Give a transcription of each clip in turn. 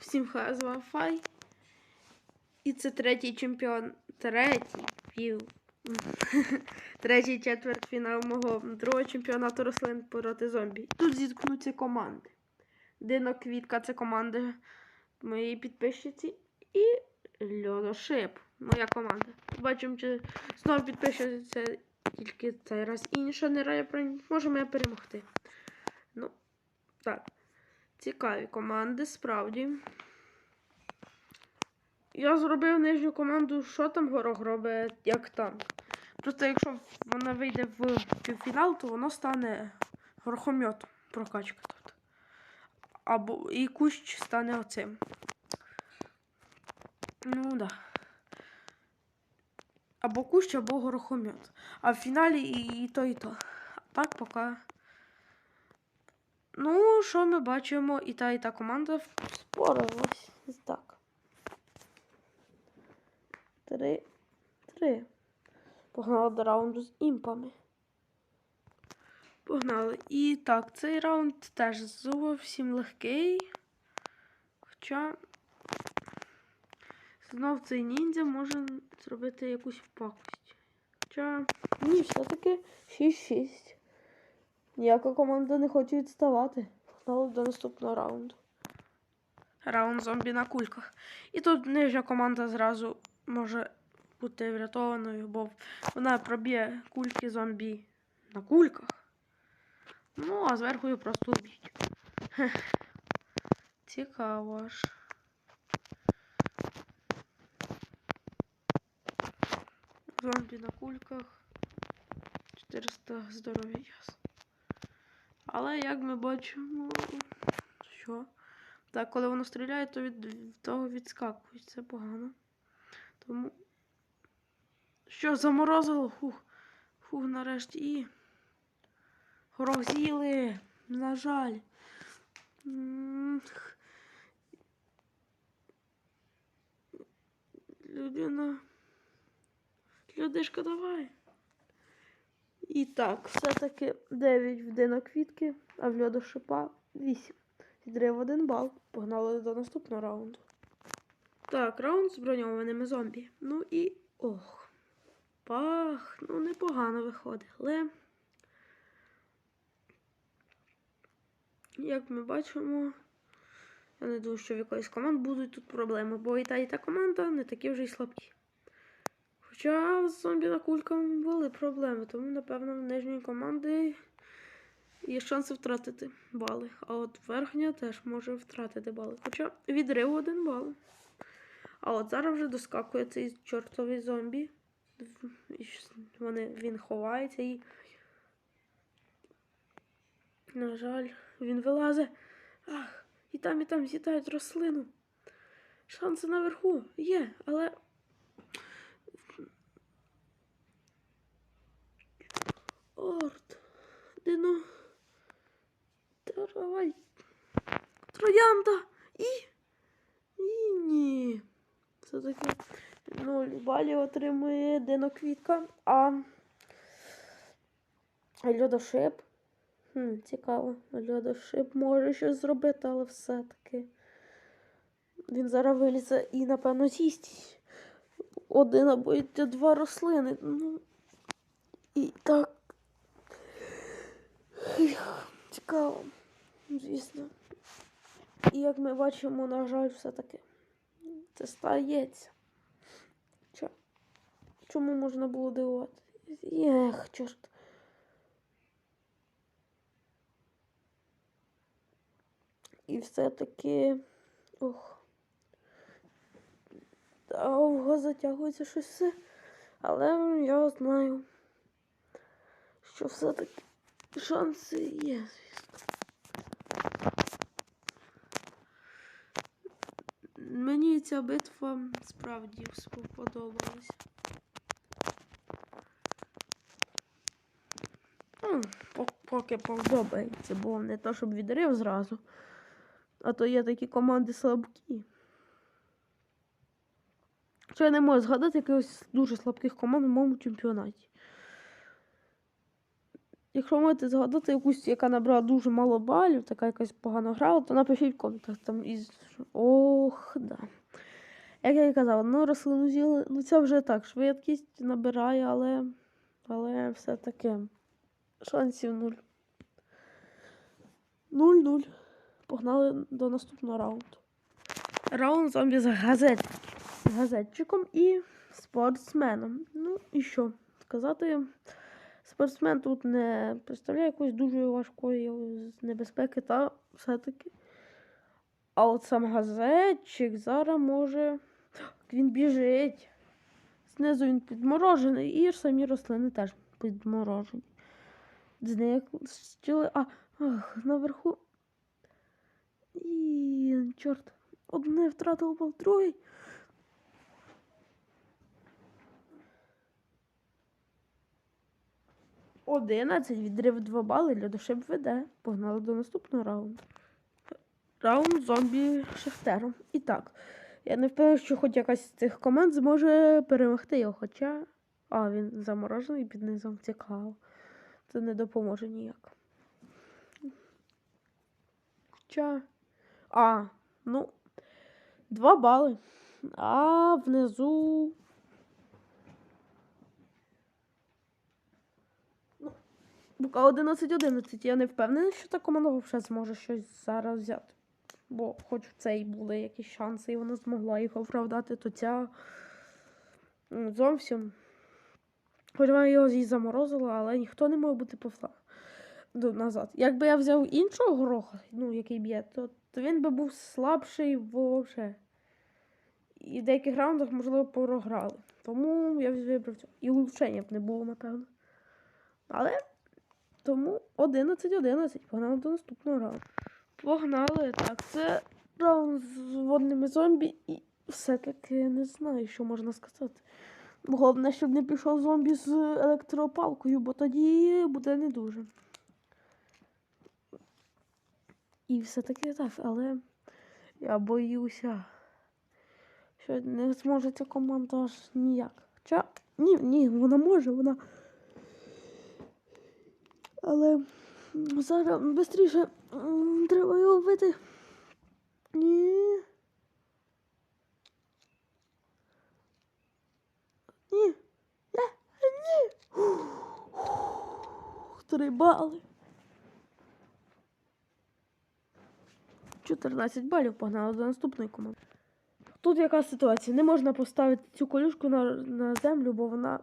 Всім хай з вами Фай. І це третій чемпіон. Третій пів. Третій четвертьфінал мого другого чемпіонату рослин проти зомбі. Тут зіткнуться команди. Диноквітка це команда моєї підписчиці. І Льодошип. Моя команда. Бачимо, чи знову підпишеться тільки цей раз інша не рає можемо я перемогти. Ну, так. Цікаві команди, справді. Я зробив нижню команду, що там горох робить, як танк. Просто якщо вона вийде в півфінал, то воно стане горохомьотом прокачка тут. Або і кущ стане оцим. Ну да. Або кущ, або горохомьот. А в фіналі і, і то, і то. А так поки. Ну, що ми бачимо, і та, і та команда впоралась. Так. Три. Три. Погнали до раунду з імпами. Погнали. І так, цей раунд теж зовсім легкий. Хоча. Знов цей ніндзя може зробити якусь пакость. Хоча. Ні, все-таки 6-6. Ніяка команда не хоче відставати. Погнали до наступного раунду. Раунд зомбі на кульках. І тут нижня команда зразу може бути врятованою, бо вона проб'є кульки зомбі на кульках. Ну, а зверху її просто уб'ють. Цікаво ж. Зомбі на кульках. 400 здоров'я ясно. Але як ми бачимо, що? Так, коли воно стріляє, то від того відскакують. Це погано. Тому. Що, заморозило? Фух. Фух, нарешті. І. Горох з'їли. На жаль. Людина. Людишка, давай. І так, все-таки 9 в диноквітки, а в льодошипа 8. Відрив один бал. Погнали до наступного раунду. Так, раунд з броньованими зомбі. Ну і. Ох. Пах, ну непогано виходить, але. Як ми бачимо, я не думаю, що в якоїсь команд будуть тут проблеми, бо і та, і та команда не такі вже й слабкі. Хоча з зомбі на кулькам були проблеми, тому, напевно, в нижньої команди є шанси втратити бали. А от верхня теж може втратити бали. Хоча відрив один бал. А от зараз вже доскакує цей чортовий зомбі. Вони, він ховається і. На жаль, він вилазить. Ах, і там, і там з'їдають рослину. Шанси наверху є, але. Орд. Дино. Давай. Троянда. І. І ні. Все-таки 0 балів отримує диноквітка, а льодошип. Хм, цікаво. Льодошип може щось зробити, але все-таки. Він зараз вилізе і, напевно, з'їсть один або два рослини. Ну, і так. Цікаво, звісно. І як ми бачимо, на жаль, все-таки це стається. Чо? Чому можна було дивувати? Ех, чорт. І все-таки. Ох. Довго затягується щось все. Але я знаю, що все-таки шанси є, звісно. Мені ця битва справді сподобалася. Ну, Поки подобається, бо не то, щоб відрив зразу. А то є такі команди слабкі. Що я не можу згадати якихось дуже слабких команд в моєму чемпіонаті. Якщо можете згадати якусь, яка набрала дуже мало балів, така якась погано грала, то напишіть в коментах там із. Ох, да. Як я і казала, ну рослину з'їли, ну це вже так, швидкість набирає, але, але все-таки шансів нуль. Нуль-нуль. Погнали до наступного раунду. Раунд зомбі з газет. газетчиком і спортсменом. Ну і що? Сказати, спортсмен тут не представляє якоїсь дуже важкої небезпеки, та все-таки. А от сам газетчик зараз може. Він біжить. Знизу він підморожений, і самі рослини теж підморожені. Зник щили. А, ах, наверху. І чорт. Одне втратив бал, другий. Одинадцять відрив 2 бали, Льодошип веде. Погнали до наступного раунду. Раунд зомбі шахтером. І так. Я не впевнена, що хоч якась з цих команд зможе перемогти його, хоча. А, він заморожений під низом. Цікаво. Це не допоможе ніяк. Хоча. А, ну. Два бали. А внизу. Поки 11-11. Я не впевнена, що та команда взагалі зможе щось зараз взяти. Бо хоч в цей були якісь шанси, і вона змогла їх оправдати, то ця зовсім. Хоч вона його і заморозила, але ніхто не може бути повла назад. Якби я взяв іншого гороха, ну, який б'є, то, то він би був слабший вовше. І в деяких раундах, можливо, програли. Тому я вибрав цього. І улучшення б не було, напевно. Але тому 11-11. Погнали до наступного раунду. Погнали. Так, це раунд з водними зомбі. І все-таки не знаю, що можна сказати. Головне, щоб не пішов зомбі з електропалкою, бо тоді буде не дуже. І все-таки так, але я боюся, що не зможе ця команда аж ніяк. Хоча ні, ні, вона може, вона. Але зараз швидше треба його вбити. Ні. Ні. Не, ні. Три бали. 14 балів погнали до наступної команди. Тут яка ситуація? Не можна поставити цю колюшку на, на землю, бо вона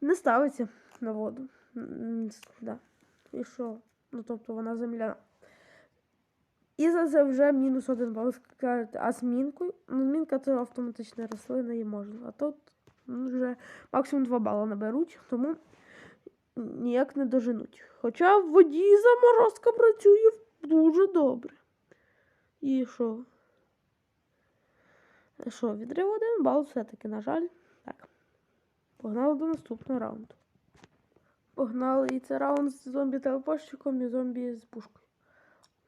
не ставиться на воду. Да. І що? Ну, тобто вона земляна. І за це вже мінус один бал скажете. А з мінкою? Ну, мінка це автоматична рослина, її можна. А тут ну, вже максимум 2 бали наберуть, тому ніяк не доженуть. Хоча в воді заморозка працює дуже добре. І що? Що, відрив один бал все-таки, на жаль. Так. Погнали до наступного раунду. Погнали. І це раунд з зомбі-телепорщиком і зомбі з пушкою.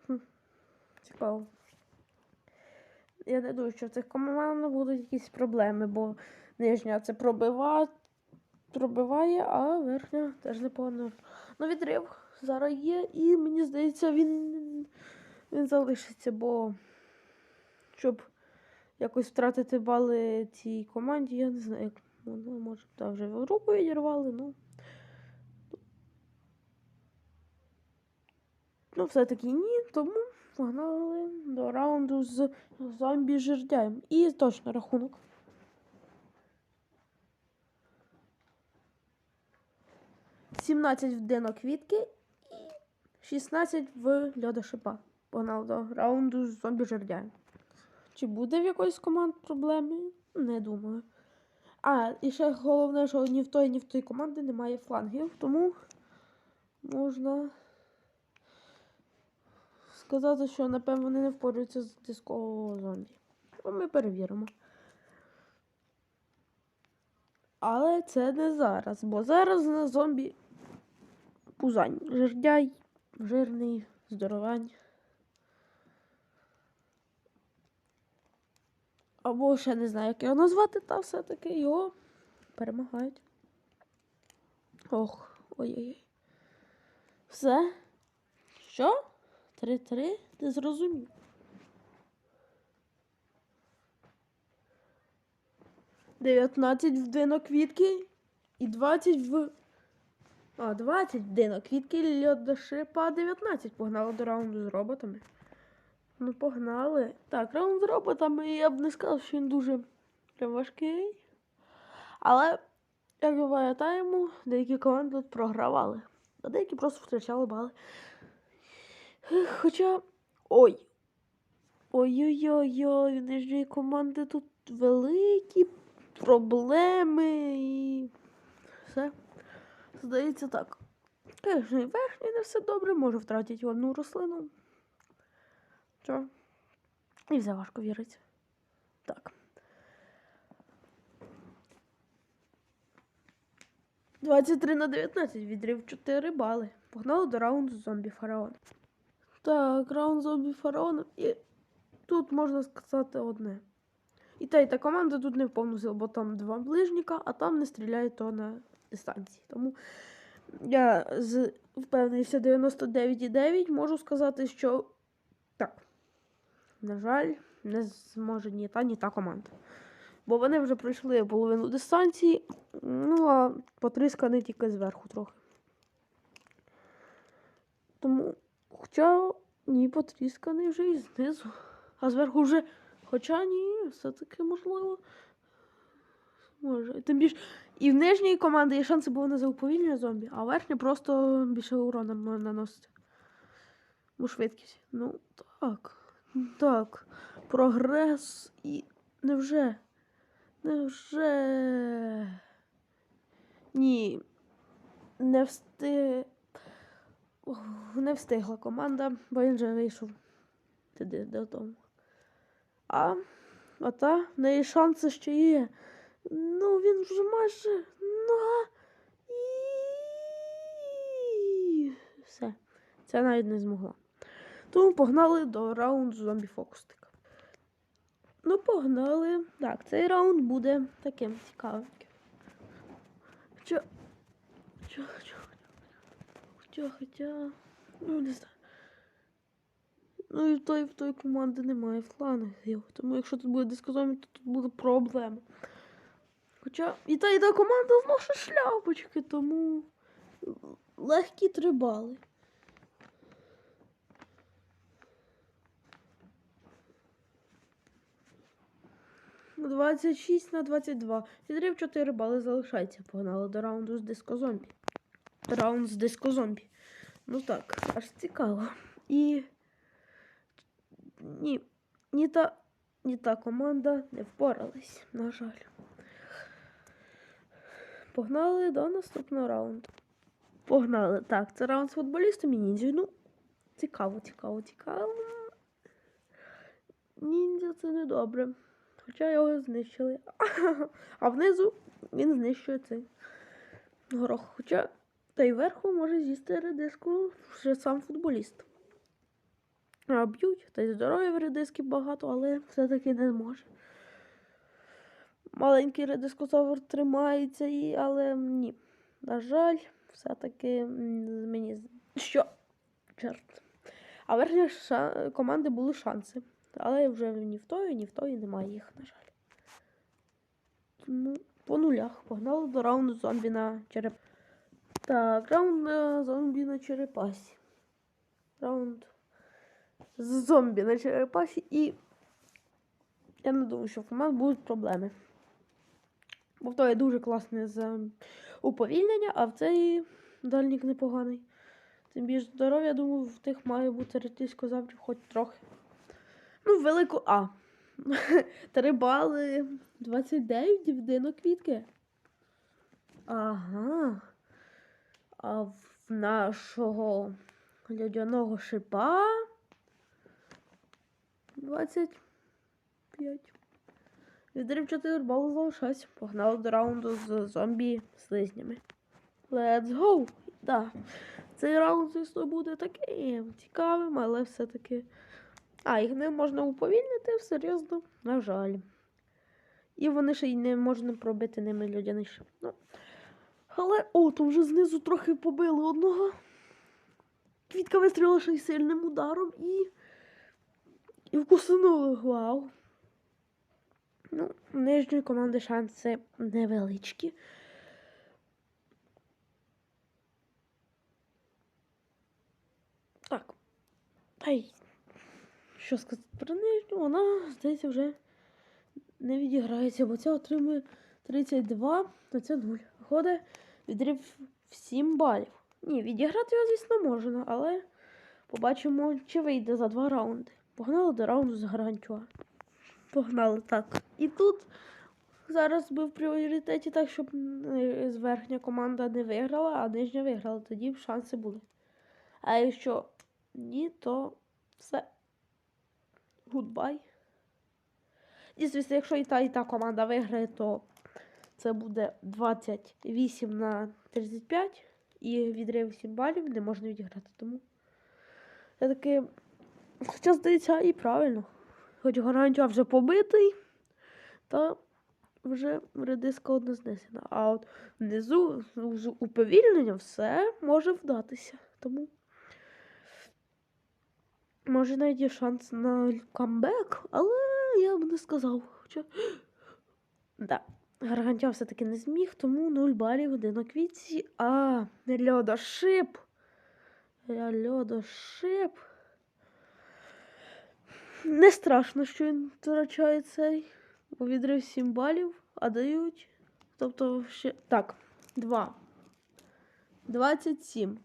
Хм. Цікаво. Я не думаю, що в цих команд будуть якісь проблеми, бо нижня це пробива... пробиває, а верхня теж непогано. Ну, відрив зараз є, і мені здається, він, він залишиться, бо щоб якось втратити бали цій команді, я не знаю, як воно може та вже руку відірвали, ну. Ну, все-таки ні, тому погнали до раунду з зомбі жердяєм. І точно рахунок. Сімнадцять в диноквітки і 16 в льодошипа. Погнали до раунду з зомбі жердяєм. Чи буде в якоїсь команд проблеми? Не думаю. А, і ще головне, що ні в той, ні в той команди немає флангів, тому можна сказати, що напевно вони не впораються з дискового зомбі. Ми перевіримо. Але це не зараз, бо зараз на зомбі пузань. Жердяй, жирний, здоровань. Або ще не знаю, як його назвати, та все-таки його перемагають. Ох, ой-ой-ой. Все? Що? Три-три? Ти зрозумів. Дев'ятнадцять в диноквітки і двадцять в. А, 20 в диноквітки льодошипа 19. Погнали до раунду з роботами. Ну, погнали. Так, раунд з роботами я б не сказав, що він дуже прям важкий. Але, як пам'ятаємо, деякі команди тут програвали, а деякі просто втрачали бали. Хоча. Ой. Ой-ой-ой, у нижньої команди тут великі проблеми і все. Здається так. Звісно, верхній не все добре, може втратити одну рослину. Що? І все важко віриться. Так. 23 на 19, відрив 4 бали. Погнали до раунду зомбі фараон. Так, раунд зомбі фараон. І тут можна сказати одне. І та, і та команда тут не в повну силу, бо там два ближніка, а там не стріляє то на дистанції. Тому я з впевненіся 99,9 можу сказати, що так. На жаль, не зможе ні та, ні та команда. Бо вони вже пройшли половину дистанції, ну а потрісканий тільки зверху трохи. Тому, хоча ні, потрісканий вже і знизу. А зверху вже, хоча ні, все-таки можливо. Може. Тим більше і в нижній команді є шанси, бо вони за уповільнення зомбі, а верхня просто більше урона наносить. Ну, швидкість. Ну, так. Так. Прогрес і. Невже? Невже? Ні. Не встиг. Не встигла команда, бо він вже вийшов туди додому. А, а та, в неї шанси ще є. Ну, він вже майже. І... Все. Це навіть не змогла. Тому погнали до раунду зомбі фокустика. Ну, погнали. Так, цей раунд буде таким цікавеньким. Хоча. Хоча, хоча, хоча, хоча. Ну, не знаю. Ну і в той, в той команди немає флангів. Тому якщо тут буде дискозомі, то тут буде проблема. Хоча і та, і та команда зносить шляпочки, тому легкі три бали. Двадцять шість на 22. Відрив 4 бали залишається. Погнали до раунду з дискозомбі. Раунд з дискозомбі. Ну так, аж цікаво. І. Ні, ні та, ні та команда не впоралась, на жаль. Погнали до наступного раунду. Погнали. Так, це раунд з футболістом і ніндзю. Ну, цікаво, цікаво, цікаво. Ніндзя це не добре. Хоча його знищили. А внизу він знищує цей горох. Хоча та й вверху може з'їсти редиску вже сам футболіст. А б'ють, та й здоров'я в редиски багато, але все-таки не зможе. Маленький редискозавр тримається, і, але ні. На жаль, все-таки мені що? Чорт. А верхні ша... команди були шанси. Але вже ні в тої, ні в тої немає їх, на жаль. Тому по нулях. Погнали до раунду зомбі на череп. Так, раунд е, зомбі на черепасі. Раунд з зомбі на черепасі і. Я не думаю, що в команд будуть проблеми. Бо в той дуже класне з ем, уповільнення, а в цей дальнік непоганий. Тим більше здоров'я, думаю, в тих має бути ретисько хоч трохи. Ну, велику. А. Три бали 29 в диноквітки. Ага. А в нашого льодяного шипа 25. Відрив 4 бали залишається. Погнали до раунду з зомбі слизнями. Let's go! Да. Цей раунд, звісно, буде таким цікавим, але все-таки. А, їх не можна уповільнити, серйозно, на жаль. І вони ще й не можна пробити ними людяний шип. Ну. Але, о, то вже знизу трохи побили одного. Квітка вистрілила ще й сильним ударом і. І вкуснула. Вау. Ну, нижньої команди шанси невеличкі. Так. Та й що сказати про нижню, вона, здається, вже не відіграється, бо ця отримує 32, а це 0. Виходить відрив 7 балів. Ні, відіграти його, звісно, можна, але побачимо, чи вийде за два раунди. Погнали до раунду з гарантюа. Погнали так. І тут зараз би в пріоритеті так, щоб е, верхня команда не виграла, а нижня виграла. Тоді б шанси були. А якщо ні, то все. Гудбай. І, звісно, якщо і та, і та команда виграє, то це буде 28 на 35 і відрив 7 балів не можна відіграти. Тому я таки. Хоча здається, і правильно. Хоч гарантія вже побитий, та вже редиска одна знесена. А от внизу уповільнення все може вдатися. Тому може навіть шанс на камбек, але я б не сказав. Хоча... Да. Гаргантя все-таки не зміг, тому 0 балів один у квітці. А, льодошип. Льодошип. Не страшно, що він втрачає цей. Бо відрив 7 балів, а дають. Тобто ще. Так, 2. 27.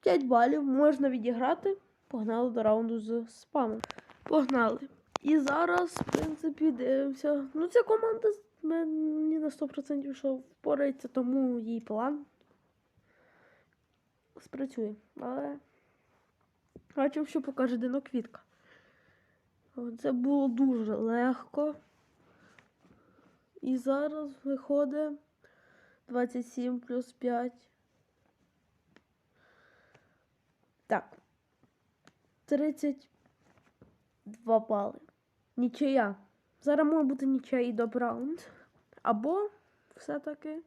5 балів можна відіграти. Погнали до раунду з спамом. Погнали. І зараз, в принципі, дивимося. Ну, ця команда мені на 100% що впорається, тому їй план спрацює. Але бачив, що покаже диноквітка. Це було дуже легко. І зараз виходить 27 плюс 5. Так. 32 бали. Нічия. Зараз може бути нічия і до раунд. Або все-таки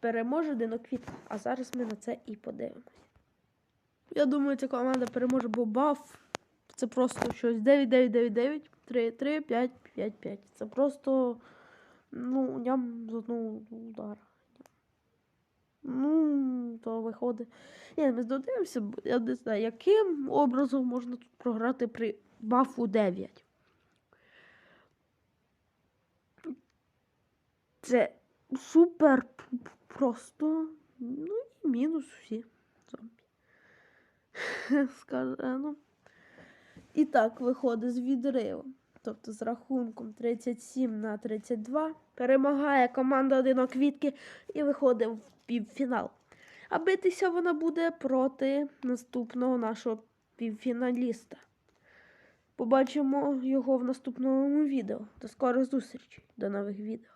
переможе диноквітка. А зараз ми на це і подивимось. Я думаю, ця команда переможе, бо баф. Це просто щось 9, 9, 9, 9, 3, 3, 5, 5, 5. Це просто. Ну, ням з одного удара. Ну, то виходить. Ні, ми здодивимося, я не знаю, яким образом можна тут програти при бафу 9. Це супер просто. Ну і мінус всі зомбі. Скаже, ну. І так виходить з відривом. Тобто з рахунком 37 на 32 перемагає команда одиноквітки і виходить в півфінал. А битися вона буде проти наступного нашого півфіналіста. Побачимо його в наступному відео. До скорих зустрічей, до нових відео.